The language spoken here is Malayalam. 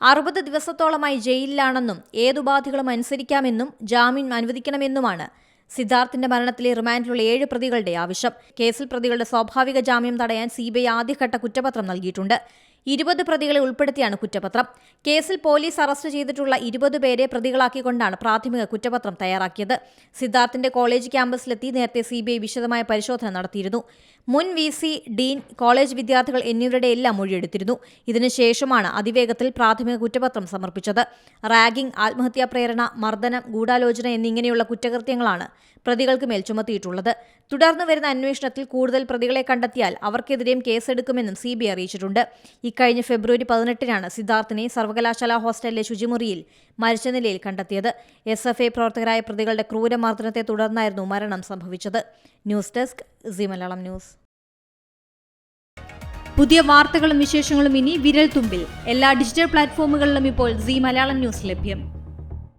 അറുപത് ദിവസത്തോളമായി ജയിലിലാണെന്നും ഏതുപാധികളും അനുസരിക്കാമെന്നും ജാമ്യം അനുവദിക്കണമെന്നുമാണ് സിദ്ധാർത്ഥിന്റെ മരണത്തിലെ റിമാൻഡിലുള്ള ഏഴ് പ്രതികളുടെ ആവശ്യം. കേസിൽ പ്രതികളുടെ സ്വാഭാവിക ജാമ്യം തടയാൻ സിബിഐ ആദ്യഘട്ട കുറ്റപത്രം നൽകിയിട്ടുണ്ട്. ഇരുപത് പ്രതികളെ ഉൾപ്പെടുത്തിയാണ് കുറ്റപത്രം. കേസിൽ പോലീസ് അറസ്റ്റ് ചെയ്തിട്ടുള്ള ഇരുപത് പേരെ പ്രതികളാക്കിക്കൊണ്ടാണ് പ്രാഥമിക കുറ്റപത്രം തയ്യാറാക്കിയത്. സിദ്ധാർത്ഥിന്റെ കോളേജ് ക്യാമ്പസിലെത്തി നേരത്തെ സിബിഐ വിശദമായ പരിശോധന നടത്തിയിരുന്നു. മുൻ വി സി ഡീൻ കോളേജ് വിദ്യാർത്ഥികൾ എന്നിവരുടെ എല്ലാം മൊഴിയെടുത്തിരുന്നു. ഇതിനുശേഷമാണ് അതിവേഗത്തിൽ പ്രാഥമിക കുറ്റപത്രം സമർപ്പിച്ചത്. റാഗിംഗ് ആത്മഹത്യാ പ്രേരണ മർദ്ദനം ഗൂഢാലോചന എന്നിങ്ങനെയുള്ള കുറ്റകൃത്യങ്ങളാണ് പ്രതികൾക്ക് മേൽ ചുമത്തിയിട്ടുള്ളത്. തുടർന്ന് വരുന്ന അന്വേഷണത്തിൽ കൂടുതൽ പ്രതികളെ കണ്ടെത്തിയാൽ അവർക്കെതിരെയും കേസെടുക്കുമെന്നും സി ബി അറിയിച്ചിട്ടുണ്ട്. ഇക്കഴിഞ്ഞ ഫെബ്രുവരി പതിനെട്ടിനാണ് സിദ്ധാർത്ഥിനെ സർവകലാശാല ഹോസ്റ്റലിലെ ശുചിമുറിയിൽ മരിച്ച നിലയിൽ കണ്ടെത്തിയത്. എസ് എഫ് ഐ പ്രവർത്തകരായ പ്രതികളുടെ ക്രൂരമർദ്ദനത്തെ തുടർന്നായിരുന്നു മരണം സംഭവിച്ചത്. News desk Zee Malayalam news. പുതിയ വാർത്തകളും വിശേഷങ്ങളും ഇനി വിരൽ തുമ്പിൽ എല്ലാ ഡിജിറ്റൽ പ്ലാറ്റ്ഫോമുകളിലും ഇപ്പോൾ സി മലയാളം ന്യൂസ് ലഭ്യം.